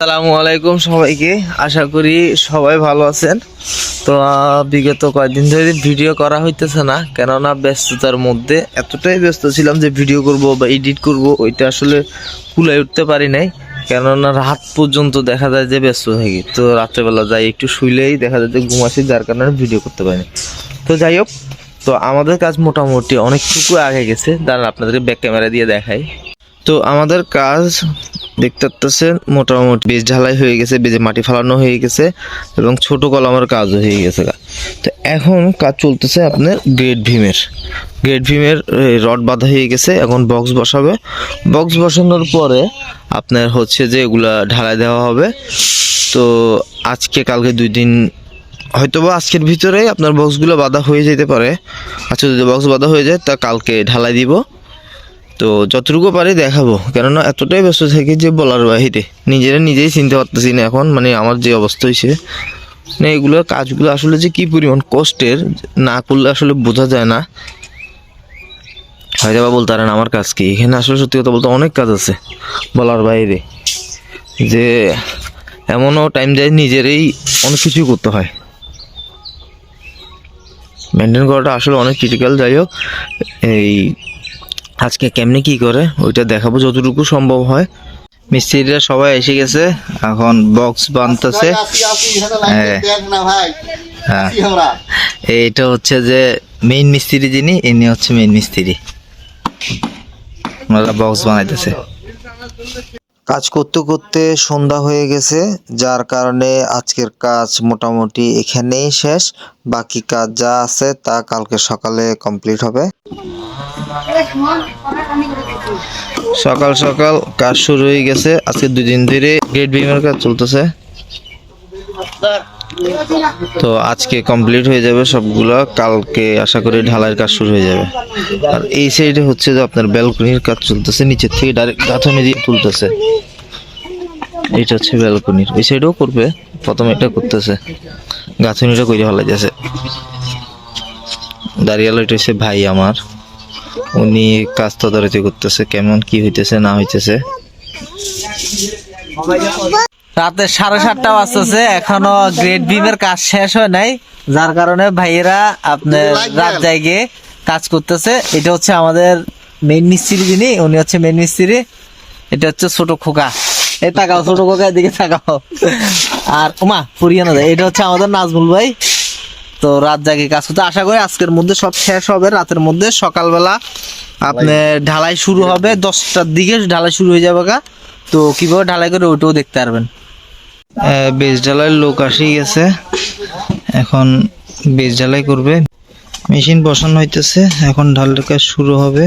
আসসালামু আলাইকুম সবাইকে। আশা করি সবাই ভালো আছেন। তো বিগত কয়েকদিন ধরে ভিডিও করা হইতেছে না, কেননা ব্যস্ততার মধ্যে এতটাই ব্যস্ত ছিলাম যে ভিডিও করব বা এডিট করব, ওইটা আসলে কুলাই উঠতে পারি নাই। কেননা রাত পর্যন্ত দেখা যায় যে ব্যস্ত থাকি তো, রাত্রেবেলা যাই একটু শুইলেই দেখা যায় যে ঘুম আসি, যার কারণে ভিডিও করতে পারি তো, যাই হোক, তো আমাদের কাজ মোটামুটি অনেকটুকু আগে গেছে। দাঁড়ান, আপনাদেরকে ব্যাক ক্যামেরা দিয়ে দেখাই। তো আমাদের কাজ দেখতে পাচ্ছেন মোটামুটি বেজ ঢালাই হয়ে গেছে বেজে মাটি ফালানো হয়ে গেছে এবং ছোট কলমের কাজও হয়ে গেছে। তো এখন কাজ চলতেছে আপনার গ্রেট ভীমের। গ্রেট ভীমের রড বাঁধা হয়ে গেছে, এখন বক্স বসাবে। বক্স বসানোর পরে আপনার হচ্ছে যে এগুলা ঢালাই দেওয়া হবে। তো আজকে, কালকে দুই দিন, হয়তোবা আজকের ভিতরে আপনার বক্সগুলো বাঁধা হয়ে যেতে পারে। আচ্ছা যদি বক্স বাঁধা হয়ে যায়, তা কালকে ঢালাই দিব। তো যতটুকু পারি দেখাবো। কেননা এতটাই ব্যস্ত থাকি যে বলার বাহিরে। নিজেরা নিজেই চিনতে পারতেছি না এখন মানে আমার যে অবস্থা হয়েছে মানে এগুলো কাজগুলো আসলে যে কি পরিমাণ কষ্টের, না করলে আসলে বোঝা যায় না। হয়তো বলতে পারেন আমার কাজ কি? এখানে আসলে সত্যি কথা বলতে অনেক কাজ আছে বলার বাইরে যে এমনও টাইম যায় নিজেরই অনেক কিছুই করতে হয়। মেনটেন করাটা আসলে অনেক ক্রিটিক্যাল যাই হোক, এই আজকে কেমনে কি করে, ওইটা দেখাবো যতটুকু সম্ভব হয়। মিস্ত্রিরা সবাই এসে গেছে, এখন বক্স বানতেছে। হ্যাঁ। হ্যাঁ। এইটা হচ্ছে যে মেইন মিস্ত্রি যিনি, ইনি হচ্ছে মেইন মিস্ত্রি। ওনারা বক্স বানাইতেছে। কাজ করতে করতে সন্ধ্যা হয়ে গেছে, যার কারণে আজকের কাজ মোটামুটি এখানেই শেষ। বাকি কাজ যা আছে তা কালকে সকালে কমপ্লিট হবে। সকাল সকাল কাজ শুরু হয়ে গেছে। আজকে দুই দিন ধরে গেট বিমের কাজ চলতেছে। তো আজকে কমপ্লিট হয়ে যাবে সবগুলো। কালকে আশা করি ঢালাইয়ের কাজ শুরু হয়ে যাবে। আর এই সাইডে হচ্ছে যে আপনার ব্যালকনির কাজ চলতেছে, নিচের থেকে ডাইরেক্ট গাঁথনি দিয়ে তুলতেছে। এটা হচ্ছে ব্যালকনির ওই সাইডেও করবে, প্রথমে এটা করতেছে। গাঁথনিটা করে ভালো যাচ্ছে দাঁড়িয়ালো এটা হচ্ছে ভাই আমার। উনি কাজ তদারকি করতেছে, কেমন কি হইতেছে, না হইতেছে। রাতে সাড়ে সাতটা বাজতেছে, এখনও গ্রেড বিমের কাজ শেষ হয় নাই, যার কারণে ভাইয়েরা আপনার রাত জায়গায় কাজ করতেছে। এটা হচ্ছে আমাদের মেইন মিস্ত্রি যিনি, উনি হচ্ছে মেইন মিস্ত্রি, এটা হচ্ছে ছোট খোকা। এই তাকাও, ছোট খোকা দিকে তাকাও। আর ওমা ফুরিয়ে না, এটা হচ্ছে আমাদের নাজমুল ভাই। তো রাত জাগে কাজ করতে। আশা করি আজকের মধ্যে সব শেষ হবে। রাতের মধ্যে সকালবেলা আপনি ঢালাই শুরু হবে। দশটার দিকে ঢালাই শুরু হয়ে যাবে গা। তো কীভাবে ঢালাই করে ওইটাও দেখতে পারবেন। বেজ ঢালাই লোক আসেই গেছে। এখন বেজ ঢালাই করবে। মেশিন বসানো হইতেছে। এখন ঢালের কাজ শুরু হবে।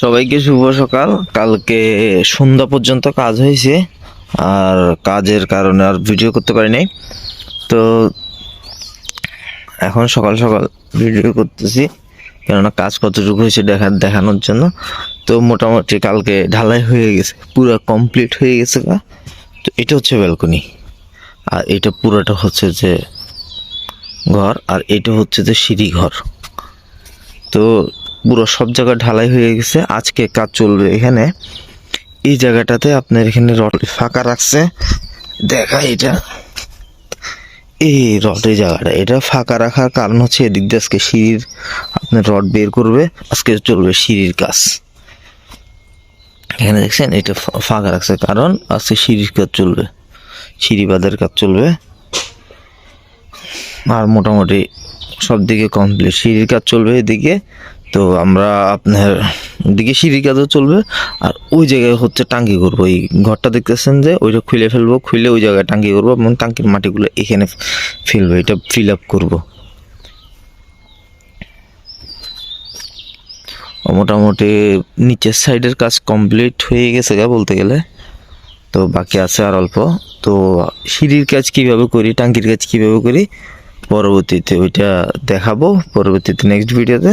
সবাইকে শুভ সকাল। কালকে সন্ধ্যা পর্যন্ত কাজ হয়েছে, আর কাজের কারণে আর ভিডিও করতে পারি নাই। তো এখন সকাল সকাল ভিডিও করতেছি, কেননা কাজ কতটুকু হয়েছে দেখা, দেখানোর জন্য। তো মোটামুটি কালকে ঢালাই হয়ে গেছে, পুরো কমপ্লিট হয়ে গেছে তো এটা হচ্ছে ব্যালকনি আর এটা পুরোটা হচ্ছে যে ঘর, আর এটা হচ্ছে যে সিঁড়ি ঘর। তো পুরো সব জায়গা ঢালাই হয়ে গেছে। আজকে কাজ চলবে এখানে। এই জায়গাটাতে আপনার এখানে রড ফাঁকা রাখছে। দেখা এটা। এই রডের জায়গাটা, এটা ফাঁকা রাখার কারণ হচ্ছে এদিক দিয়ে আজকে সিঁড়ির আপনার রড বের করবে। আজকে চলবে সিঁড়ির কাজ। এখানে দেখছেন, এটা ফাঁকা রাখছে কারণ আজকে সিঁড়ির কাজ চলবে। সিঁড়ি বাঁধের কাজ চলবে। আর মোটামুটি সব দিকে কমপ্লিট সিঁড়ির কাজ চলবে এদিকে। তো আমরা আপনার দিকে সিঁড়ির কাজও চলবে, আর ওই জায়গায় হচ্ছে টাঙ্কি করব। এই ঘরটা দেখতেছেন যে, ওইটা খুলে ফেলব, খুলে ওই জায়গায় টাঙ্কি করব এবং টাঙ্কির মাটিগুলো এখানে ফেলব, এটা ফিল আপ করব। মোটামুটি নিচের সাইডের কাজ কমপ্লিট হয়ে গেছে গা বলতে গেলে। তো বাকি আছে আর অল্প। তো সিঁড়ির কাজ কীভাবে করি টাঙ্কির কাজ কীভাবে করি, পরবর্তীতে ওইটা দেখাবো। পরবর্তীতে নেক্সট ভিডিওতে